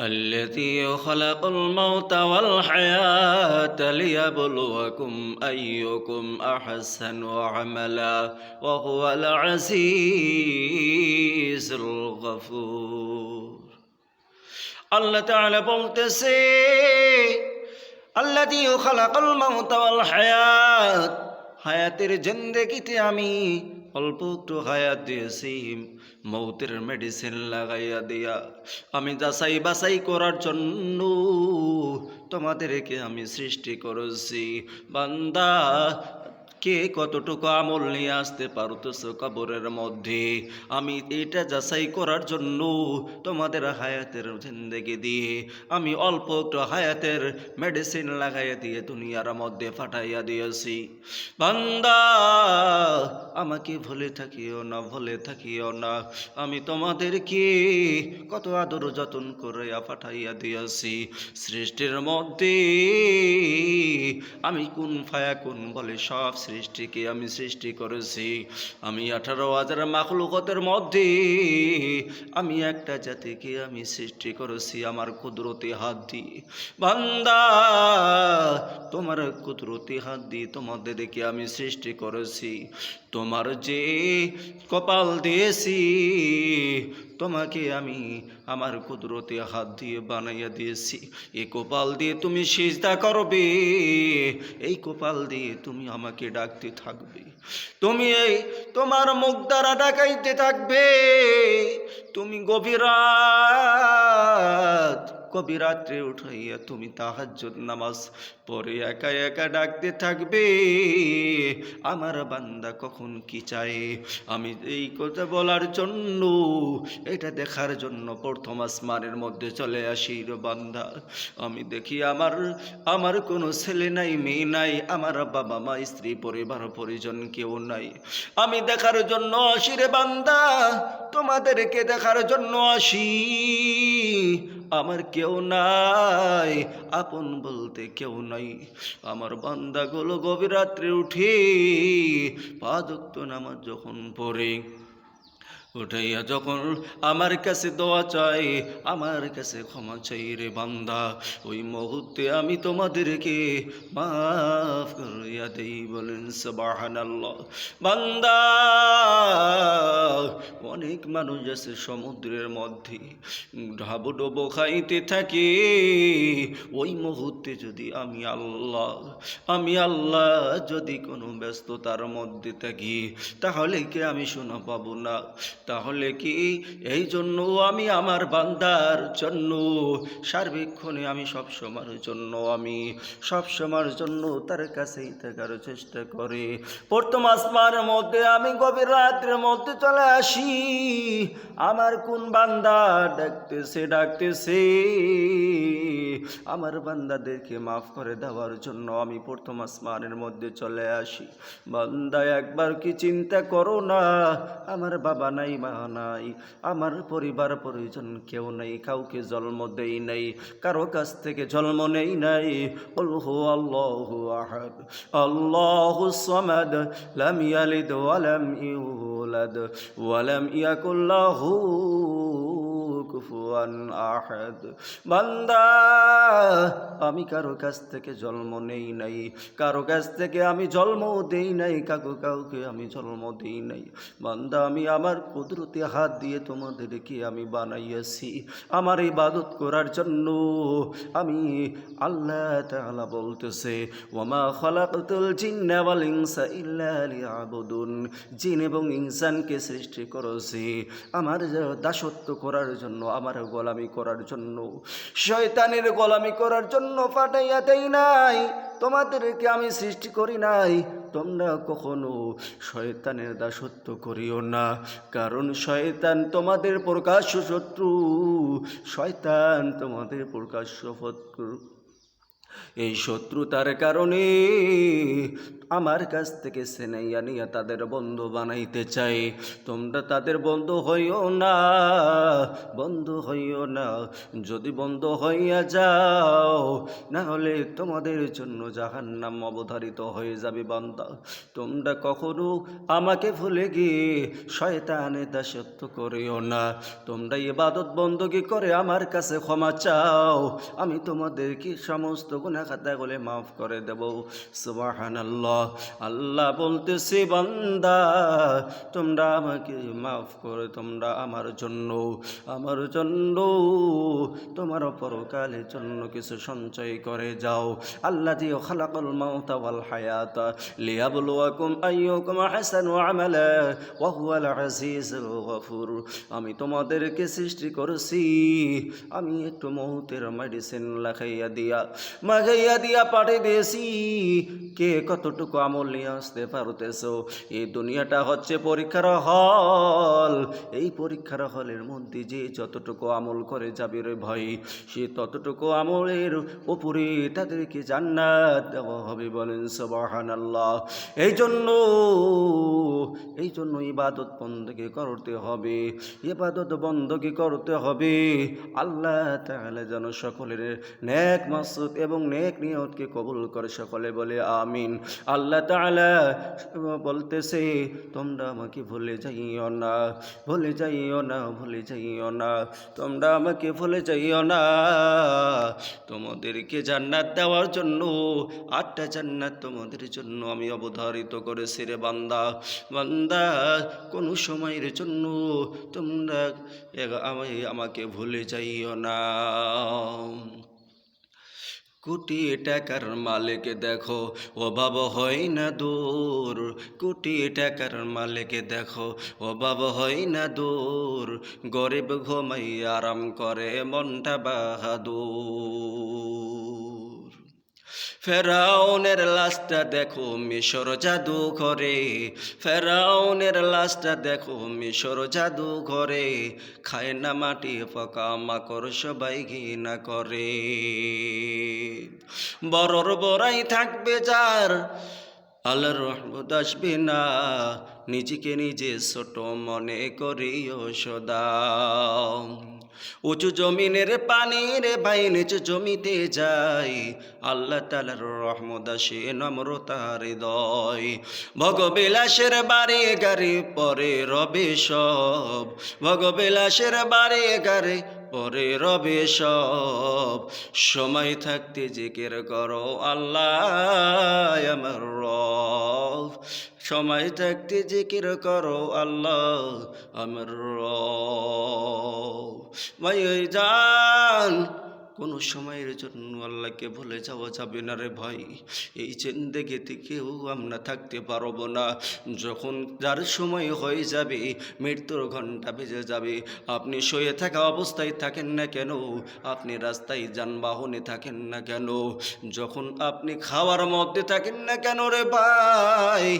الذي خلق الموت والحياة ليبلوكم أيكم أحسن عملا وهو العزيز الغفور الله تعالى বলতেছে الذي خلق الموت والحياة হায়াতের জিন্দেগিতে আমি অল্প একটু হায়াত দিয়েছি, মৌতের মেডিসিন লাগাইয়া দিয়া। আমি যাচাই বাছাই করার জন্য তোমাদেরকে আমি সৃষ্টি করেছি। বান্দা কে কতটুকু আমল নিয়ে আসতে পারতেছ কবরের মধ্যে? আমি এটা যাচাই করার জন্য তোমাদের হায়াতের জিন্দেগি দিয়ে, আমি অল্প একটু হায়াতের মেডিসিন লাগাইয়া দিয়ে দুনিয়ার মধ্যে ফাটাইয়া দিয়েছি। বান্দা, আমাকে ভুলে থাকিও না, ভুলে থাকিও না। আমি তোমাদের তোমাদেরকে কত আদর যতন করে পাঠাইয়া দিয়েছি। সৃষ্টির মধ্যে আমি কোন ফায়া কোন বলে সব সৃষ্টিকে আমি সৃষ্টি করেছি। আমি আঠারো হাজার মাখলুকতের মধ্যে আমি একটা জাতিকে আমি সৃষ্টি করেছি আমার কুদরতি হাত দিয়ে। বান্দা, তোমার কুদরতি হাত দিয়ে তোমাদেরকে আমি সৃষ্টি করেছি। তোমার যে কপাল দিয়েছি তোমাকে আমি আমার কুদরতে হাত দিয়ে বানাইয়া দিয়েছি। এ কপাল দিয়ে তুমি সিজদা করবে, এই কপাল দিয়ে তুমি আমাকে ডাকতে থাকবে। তুমি এই তোমার মুখ দ্বারা ডাকাইতে থাকবে। তুমি গভীর কবি রাত্রে উঠাইয়া তুমি তাহাজ্জুদ নামাজ পরে একা একা ডাকতে থাকবে। আমার বান্দা কখন কি চায়? আমি এই কথা বলার জন্য, এটা দেখার জন্য প্রথম আসমানের মধ্যে চলে আসি রে বান্দা। আমি দেখি আমার আমার কোনো ছেলে নাই, মেয়ে নাই, আমার বাবা মা, স্ত্রী, পরিবার, পরিজন কেউ নাই। আমি দেখার জন্য আসি রে বান্দা, তোমাদেরকে দেখার জন্য আসি। আমার কেউ নাই, আপন বলতে কেউ নাই। আমার বান্দাগুলো গভীর রাত্রে উঠে, পাদক্ত নামাজ যখন পড়ে। উঠাইয়া যখন আমার কাছে দোয়া চাই, আমার কাছে ক্ষমা চাই রে বান্দা, ওই মুহূর্তে আমি তোমাদেরকে মাফ করিয়া দেই বলেন সুবহানাল্লাহ। বান্দা, অনেক মানুষ আছে সমুদ্রের মধ্যে ঢাবু ডোবো খাইতে থাকে, ওই মুহূর্তে যদি আমি আল্লাহ আমি আল্লাহ যদি কোনো ব্যস্ততার মধ্যে থাকি, তাহলে কি আমি শোনা পাবো না? তাহলে কি এই জন্য আমি আমার বান্দার জন্য? সার্বিক্ষণে আমি সব সময়ের জন্য আমি, সব সময়ের জন্য তার কাছেই থাকার চেষ্টা করি। প্রথম আসমানের মধ্যে আমি গভীর রাত্রের মধ্যে চলে আসি। আমার কোন বান্দা ডাকতেছে ডাকতেছে? আমার বান্দাদেরকে মাফ করে দেওয়ার জন্য আমি প্রথম আসমানের মধ্যে চলে আসি। বান্দা, একবার কি চিন্তা করো না? আমার বাবা নাই, মা নাই। আমার পরিবার, পরিজন কেউ নেই, কাউকে জন্ম দেই নাই, কারও কাছ থেকে জন্ম নেই নাই। বলহু আল্লাহু আহাদ, আল্লাহু সামাদ, লাম ইয়ালিদ ওয়ালাম ইউলাদ ওয়ালাম ইয়াকুল লাহু কুফুয়ান আহাদ। বান্দা, আমি কারও কাছ থেকে জন্ম নেই নাই। কারও কাছ থেকে আমি জন্ম দেই নাই, কাকু কাউকে আমি জন্ম দেই নাই। বান্দা, আমি আমার কুদরতি হাত দিয়ে তোমাদেরকে আমি বানাইয়াছি। আমার ইবাদত করার জন্য আমি আল্লাহ তাআলা বলতেছে ওমা খলাকতুল জিন্না ওয়াল ইনসা ইল্লা জিন এবং ইনসানকে সৃষ্টি করেছি। আমার দাসত্ব করার জন্য আমার গোলামি করার জন্য, শয়তানের গোলামি করার জন্য পাঠাইয়া দেই নাই। তোমাদেরকে আমি সৃষ্টি করি নাই। তোমরা কখনো শয়তানের দাসত্ব করিও না, কারণ শয়তান তোমাদের প্রকাশ্য শত্রু। শয়তান তোমাদের প্রকাশ্য এই শত্রুতার কারণে আমার কাছ থেকে সেনাইয়া নিয়ে তাদের বন্ধু বানাইতে চাই। তোমরা তাদের বন্ধু হইও না, বন্ধু হইও না। যদি বন্ধ হইয়া যাও না হলে তোমাদের জন্য জাহান্নাম অবধারিত হয়ে যাবে বান্দা। তোমরা কখনো আমাকে ভুলে গিয়ে শয়তানে দাসত্ব করিও না। তোমরা ইবাদত বন্দী করে আমার কাছে ক্ষমা চাও। আমি তোমাদেরকে সমস্ত গুণা খাতাগুলো মাফ করে দেব সুবাহান আল্লাহ আল্লাহ বলতেছে, বান্দা, তোমরা আমাকে মাফ করে, তোমরা আমার জন্য আমার জন্য, তোমার পরকালের জন্য কিছু সঞ্চয় করে যাও। আল্লাহ দিয়ে খালাকুল মাউতা ওয়াল হায়াতা লিয়াবলুয়াকুম আইয়ুকুম আহসানু আমালা, ওয়া হুয়াল আজিজুল গফুর। আমি তোমাদেরকে সৃষ্টি করেছি, আমি একটু মৌতের মেডিসিন লাগাইয়া দিয়া। মাগাইয়া দিয়া পাঠিয়ে দিয়েছি কে কতটুকু আমল নিয়ে আসতে পারতেছ? এই দুনিয়াটা হচ্ছে পরীক্ষার হল। এই পরীক্ষার হলের মধ্যে যে যতটুকু আমল করে যাবে রে ভাই, সে ততটুকু আমলের উপরে তাদেরকে জান্নাত দেওয়া হবে বলেন সবাহান আল্লাহ এই জন্য এই জন্য ইবাদত বন্দকে করতে হবে। ইবাদত বন্দকে করতে হবে। আল্লাহ তাহলে যেন সকলের নেক মাসুদ এবং নেক নিয়তকে কবুল করে সকলে বলে আমিন। আল্লাহ তাআলা বলতেছে, তোমরা আমাকে ভুলে যাইও না, ভুলে যাইও না, ভুলে যাইও না, তোমরা আমাকে ভুলে যাইও না। তোমাদেরকে জান্নাত দেওয়ার জন্য, আটটা জান্নাত তোমাদের জন্য আমি অবধারিত করেছি রে বান্দা। বান্দা, কোনো সময়ের জন্য তোমরা আমাকে ভুলে যাইও না। কোটি টাকার মালিক দেখো, অভাব হয় না দূর। কোটি টাকার মালিক দেখো, অভাব হয় না দূর। গরিব ঘুমাই আরাম করে মনটা বাহাদুর। ফেরাউনের লাশটা দেখো মিশর জাদু করে ফেরাউনের লাশটা দেখো মিশর জাদু করে খায় না মাটি পকা মাকড় সবাই ঘৃণা করে। বড়র বড়াই থাকবে যার, আল্লাহর রহমত আসবে না। নিজেকে নিজে ছোট মনে করিও সদা। উঁচু জমিনের পানির ভাই, নিচু জমিতে যাই। আল্লাহ তালার রহমত আসে নম্রতার দয় ভগবিলাসের বাড়ি গাড়ি পরে রবে সব। ভগবিলাসের বাড়ি গাড়ি পরে রবে সব। সময় থাকতে জিকির করো আল্লাহ আমার রব। সময় থাকতে জিকির করো আল্লাহ আমার রব। ভাই জান কোনো সময়ের জন্য আল্লাহকে ভুলে যাওয়া যাবে না রে ভাই। এই জিন্দেগিতে কেউ আমরা থাকতে পারব না। যখন যার সময় হয়ে যাবে, মৃত্যুর ঘণ্টা বেজে যাবে, আপনি শুয়ে থাকা অবস্থায় থাকেন না কেন? আপনি রাস্তায় যানবাহনে থাকেন না কেন? যখন আপনি খাওয়ার মধ্যে থাকেন না কেন রে ভাই?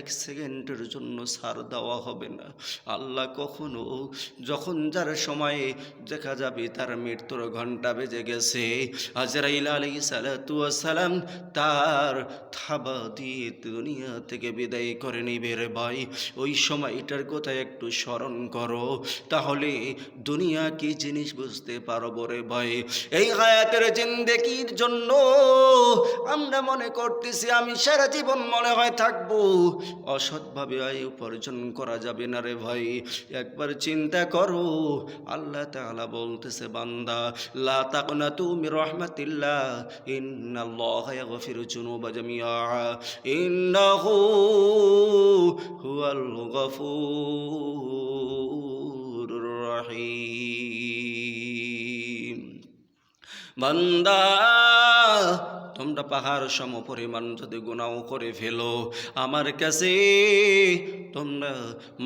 এক সেকেন্ডের জন্য সার দেওয়া হবে না। আল্লাহ কখনো যখন যার সময়ে দেখা যাবে তার মৃত্যুর ঘণ্টা বেজে গেছে, আজরাইল আলী সালাম তার থাবা দিয়ে দুনিয়া থেকে বিদায় করে নিবে রে ভাই। ওই সময়টার কথা একটু স্মরণ করো, তাহলে দুনিয়া কি জিনিস বুঝতে পারব রে ভাই? এই হায়াতের জিন্দেগির জন্য আমরা মনে করতেছি আমি সারা জীবন মনে হয় থাকব। অসৎভাবে আয় উপার্জন করা যাবে না রে ভাই। একবার চিন্তা করো, আল্লাহ তাআলা বলতেছে, বান্দা, লা তাকনা তুমি রহমাতিল্লাহ, ইন্নাল্লাহ ইয়াগফিরু যুনুবা জামিআ, ইন্নাহু হুয়াল গফুরুর রহিম। বান্দা তোমরা পাহাড় সম পরিমাণ যদি গুণাও করে ফেলো, আমার কাছে তোমরা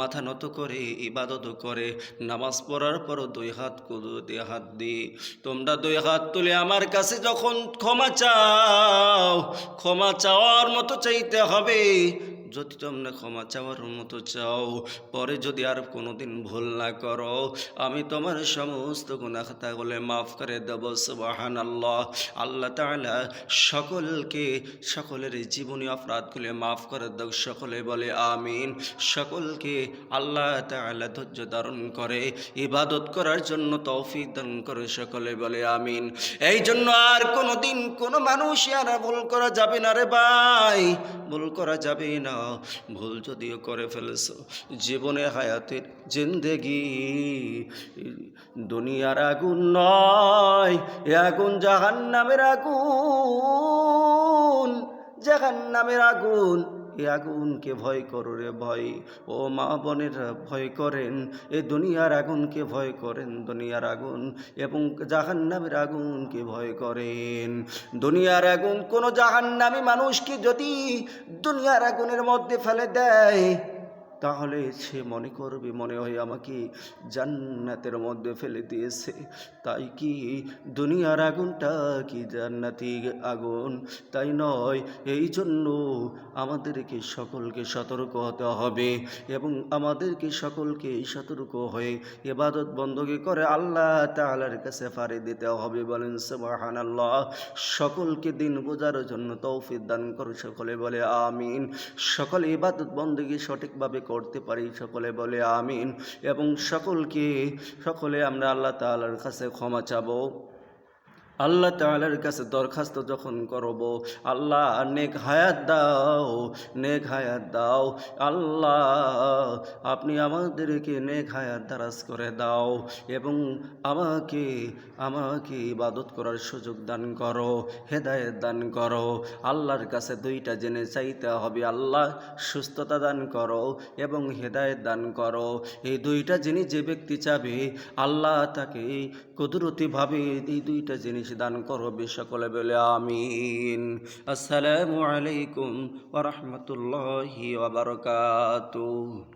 মাথা নত করে ইবাদত করে, নামাজ পড়ার পর দুই হাত কুদুতে হাত দিয়ে তোমরা দুই হাত তুলে আমার কাছে যখন ক্ষমা চাও, ক্ষমা চাওয়ার মতো চাইতে হবে যদি তোমরা ক্ষমা চাওয়ার মতো চাও, পরে যদি আর কোনোদিন ভুল না করো, আমি তোমার সমস্ত গুণা খাতাগুলো মাফ করে দেব সুবাহান আল্লাহ আল্লাহ তাআলা সকলকে, সকলের জীবনী অপরাধগুলো মাফ করে দাও, সকলে বলে আমিন। সকলকে আল্লাহ তাআলা ধৈর্য ধারণ করে, ইবাদত করার জন্য তৌফিক দান করে, সকলে বলে আমিন। এই জন্য আর কোনো দিন কোনো মানুষ আর ভুল করা যাবে না রে ভাই, ভুল করা যাবে না। ভুল যদিও করে ফেলেছ। জীবনে হায়াতের জিন্দেগি। দুনিয়ার আগুন নয়, এ আগুন জাহান নামের আগুন জাহান নামের আগুন। এ আগুনকে ভয় করো রে ভয়। ও মা বোনেরা, ভয় করেন। এ দুনিয়ার আগুনকে ভয় করেন, দুনিয়ার আগুন এবং জাহান্নামের আগুনকে ভয় করেন। দুনিয়ার আগুন কোনো জাহান্নামী মানুষকে যদি দুনিয়ার আগুনের মধ্যে ফেলে দেয় তাহলে সে মনে করবে, মনে হয় আমাকে জান্নাতের মধ্যে ফেলে দিয়েছে। তাই কি দুনিয়ার আগুনটা কি জান্নাতি আগুন? তাই নয়, এই জন্য আমাদেরকে সকলকে সতর্ক হতে হবে এবং আমাদেরকে সকলকে সতর্ক হয়ে এবাদত বন্ধকে করে আল্লাহ তাআলার কাছে ফারে দিতে হবে বলেন সুবহান আল্লাহ সকলকে দিন বোঝার জন্য তৌফিক দান করো সকলে বলে আমিন। সকলে ইবাদত বন্দী সঠিকভাবে করতে পারি। সকলে বলে আমিন এবং সকলকে সকলে আমরা আল্লাহ তালার কাছে ক্ষমা চাবো। আল্লাহ তাআলার কাছে দরখাস্ত যখন করব, আল্লাহ নেক হায়াত দাও, নেক হায়াত দাও। আল্লাহ, আপনি আমাদেরকে নেক হায়াত দারাজ করে দাও এবং আমাকে আমাকে ইবাদত করার সুযোগ দান করো, হেদায়েত দান করো। আল্লাহর কাছে দুইটা জেনে চাইতে হবে, আল্লাহ সুস্থতা দান করো এবং হেদায়েত দান করো। এই দুইটা জিনিস যে ব্যক্তি চাবে আল্লাহ তাকে কুদরতিভাবে এই দুইটা জিনিস দান করবে সকলে বলে আমিন। আসসালামু আলাইকুম ওয়া রাহমাতুল্লাহি ওয়া বারাকাতুহু।